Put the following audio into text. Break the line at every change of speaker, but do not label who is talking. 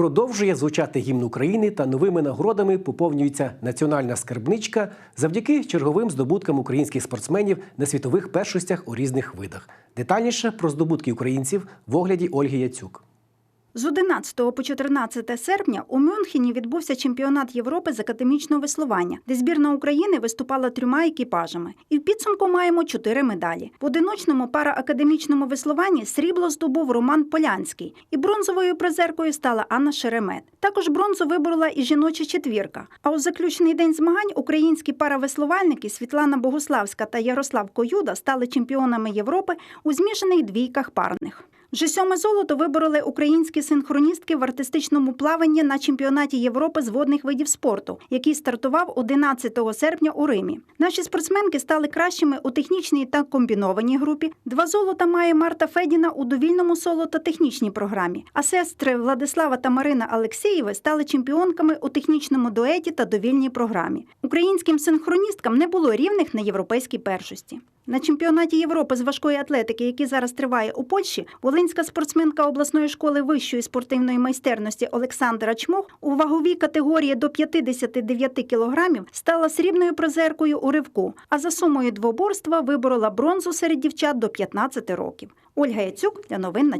Продовжує звучати гімн України та новими нагородами поповнюється національна скарбничка завдяки черговим здобуткам українських спортсменів на світових першостях у різних видах. Детальніше про здобутки українців в огляді Ольги Яцюк.
З 11 по 14 серпня у Мюнхені відбувся чемпіонат Європи з академічного веслування, де збірна України виступала трьома екіпажами. І в підсумку маємо чотири медалі. В одиночному параакадемічному веслуванні срібло здобув Роман Полянський, і бронзовою призеркою стала Анна Шеремет. Також бронзу виборола і жіноча четвірка. А у заключний день змагань українські паравеслувальники Світлана Богуславська та Ярослав Коюда стали чемпіонами Європи у змішаних двійках парних. Вже сьоме золото вибороли українські синхроністки в артистичному плаванні на чемпіонаті Європи з водних видів спорту, який стартував 11 серпня у Римі. Наші спортсменки стали кращими у технічній та комбінованій групі. Два золота має Марта Федіна у довільному соло та технічній програмі. А сестри Владислава та Марина Алексєєви стали чемпіонками у технічному дуеті та довільній програмі. Українським синхроністкам не було рівних на європейській першості. На чемпіонаті Європи з важкої атлетики, який зараз триває у Польщі, волинська спортсменка обласної школи вищої спортивної майстерності Олександра Чмох у ваговій категорії до 59 кілограмів стала срібною призеркою у ривку, а за сумою двоборства виборола бронзу серед дівчат до 15 років. Ольга Яцюк для новин на